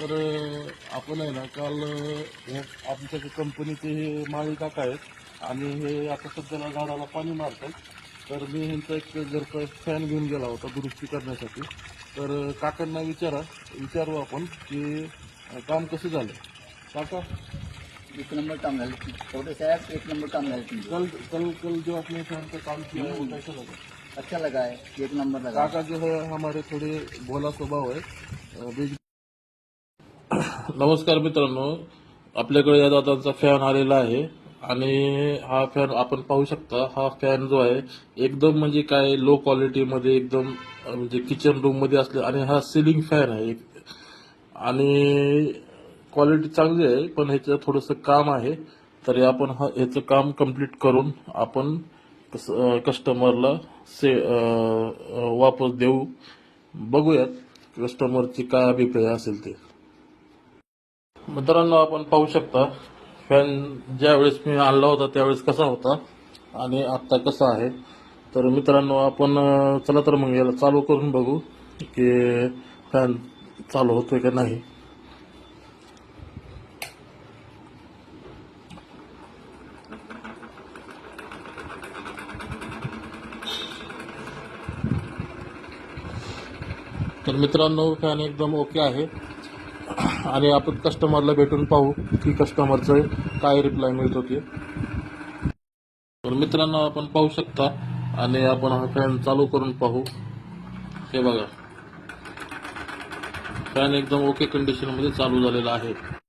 तर आपण आहे ना काल हे आमच्या कंपनीचे हे माळी काका आहेत आणि हे आता सध्याला झाडाला पाणी मारतात तर मी ह्यांचा एक घरचा फॅन घेऊन गेला होता दुरुस्ती करण्यासाठी. तर काकांना विचारा विचारू आपण की काम कसं झालं काका? एक नंबर काम झालं. छोटे साहब एक नंबर काम झालं तुमचं. कल कल कल जो आपने फैन का काम किया है वो कैसा लगा अच्छा लगा है एक नंबर लगा काका जो है हमारे थोडे भोला स्वभाव अं, बीज- नमस्कार मित्रांनो आपल्याकडे या दादांचा फॅन आलेला आहे आणि हा फॅन आपण पाहू शकता हा फॅन जो आहे एकदम म्हणजे काय लो क्वालिटीमध्ये एकदम म्हणजे किचन रूममध्ये असले आणि हा सिलिंग फॅन आहे. आणि क्वालिटी चांगली आहे पण ह्याचं थोडंसं काम आहे. तरी आपण हा ह्याचं काम कंप्लीट करून आपण कस्टमरला से वापस देऊ. बघूयात कस्टमरची काय अभिप्राय असेल ते. मित्रांनो आपण पाहू शकता फॅन ज्यावेळेस मी आणला होता त्यावेळेस कसा होता आणि आत्ता कसा आहे. तर मित्रांनो आपण चला तर मग याला चालू करून बघू की फॅन चालू होतोय का नाही. तर मित्रांनो फॅन एकदम ओके आहे. आणि आपण कस्टमरला भेटून पाहू की कस्टमरचं काय रिप्लाय मिळतो ते. तर मित्रांनो आपण पाहू शकता आणि आपण हा फॅन चालू करून पाहू. हे बघा. फॅन एकदम ओके कंडिशनमध्ये चालू झालेला आहे.